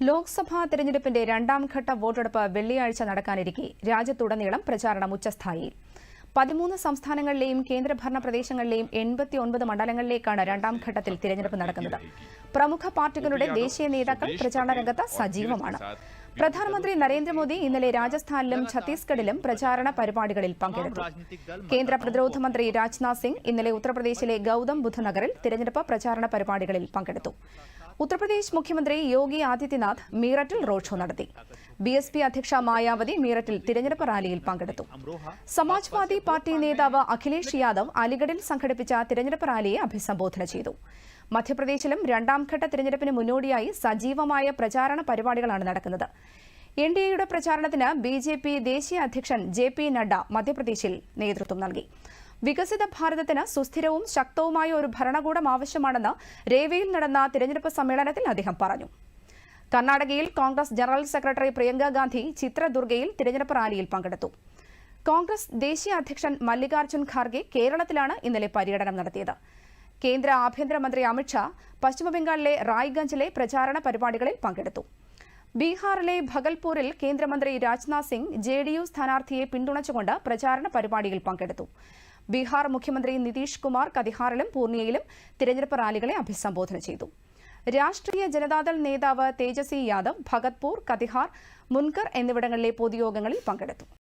ലോക്സഭാ തെരഞ്ഞെടുപ്പിന്റെ രണ്ടാം ഘട്ട വോട്ടെടുപ്പ് വെള്ളിയാഴ്ച നടക്കാനിരിക്കെ. രാജ്യത്തുടനീളം പ്രചാരണം ഉച്ചസ്ഥായിയിൽ. പതിമൂന്ന് സംസ്ഥാനങ്ങളിലെയും കേന്ദ്രഭരണ പ്രദേശങ്ങളിലെയും എൺപത്തിയൊൻപത് മണ്ഡലങ്ങളിലേക്കാണ് രണ്ടാം ഘട്ടത്തിൽ തിരഞ്ഞെടുപ്പ് നടക്കുന്നത്. പ്രമുഖ പാർട്ടികളുടെ ദേശീയ നേതാക്കൾ പ്രചാരണ രംഗത്ത് സജീവമാണ്. പ്രധാനമന്ത്രി നരേന്ദ്രമോദി ഇന്നലെ രാജസ്ഥാനിലും ഛത്തീസ്ഗഡിലും പ്രചാരണ പരിപാടികളിൽ പങ്കെടുത്തു. കേന്ദ്ര പ്രതിരോധ മന്ത്രി രാജ്നാഥ് സിംഗ് ഇന്നലെ ഉത്തർപ്രദേശിലെ ഗൌതം ബുദ്ധ നഗറിൽ തിരഞ്ഞെടുപ്പ് പ്രചാരണ പരിപാടികളിൽ പങ്കെടുത്തു. ഉത്തർപ്രദേശ് മുഖ്യമന്ത്രി യോഗി ആദിത്യനാഥ് മീററ്റിൽ റോഡ് ഷോ നടത്തി. ബി എസ് പി അധ്യക്ഷ മായാവതി മീററ്റിൽ തിരഞ്ഞെടുപ്പ് റാലിയിൽ പങ്കെടുത്തു. സമാജ്വാദി പാർട്ടി നേതാവ് അഖിലേഷ് യാദവ് അലിഗഡിൽ സംഘടിപ്പിച്ച തിരഞ്ഞെടുപ്പ് റാലിയെ അഭിസംബോധന ചെയ്തു. മധ്യപ്രദേശിലും രണ്ടാംഘട്ട തിരഞ്ഞെടുപ്പിന് മുന്നോടിയായി സജീവമായ പ്രചാരണ പരിപാടികളാണ് നടക്കുന്നത്. എൻ ഡി എയുടെ പ്രചാരണത്തിന് ബി ജെ പി ദേശീയ അധ്യക്ഷൻ ജെ പി നഡ്ഡ മധ്യപ്രദേശിൽ നേതൃത്വം നൽകി. വികസിത ഭാരതത്തിന് സുസ്ഥിരവും ശക്തവുമായ ഒരു ഭരണകൂടം ആവശ്യമാണെന്ന് രേവയിൽ നടന്ന തിരഞ്ഞെടുപ്പ് സമ്മേളനത്തിൽ അദ്ദേഹം പറഞ്ഞു. കർണാടകയിൽ കോൺഗ്രസ് ജനറൽ സെക്രട്ടറി പ്രിയങ്ക ഗാന്ധി ചിത്രദുർഗയിൽ തിരഞ്ഞെടുപ്പ് റാലിയിൽ പങ്കെടുത്തു. കോൺഗ്രസ് ദേശീയ അധ്യക്ഷൻ മല്ലികാർജുൻ ഖാർഗെ കേരളത്തിലാണ് ഇന്നലെ പര്യടനം നടത്തിയത്. കേന്ദ്ര ആഭ്യന്തരമന്ത്രി അമിത്ഷാ പശ്ചിമബംഗാളിലെ റായ്ഗഞ്ചിലെ പ്രചാരണ പരിപാടികളിൽ പങ്കെടുത്തു. ബീഹാറിലെ ഭഗൽപൂരിൽ കേന്ദ്രമന്ത്രി Rajnath Singh J D U സ്ഥാനാർത്ഥിയെ പിന്തുണച്ചുകൊണ്ട് പ്രചാരണ പരിപാടിയിൽ പങ്കെടുത്തു. ബീഹാർ മുഖ്യമന്ത്രി നിതീഷ് കുമാർ കതിഹാറിലും പൂർണിയയിലും തിരഞ്ഞെടുപ്പ് റാലികളെ അഭിസംബോധന ചെയ്തു. രാഷ്ട്രീയ ജനതാദൾ നേതാവ് തേജസ്വി യാദവ് ഭഗത്പൂർ കതിഹാർ മുൻകർ എന്നിവിടങ്ങളിലെ പൊതുയോഗങ്ങളിൽ പങ്കെടുത്തു.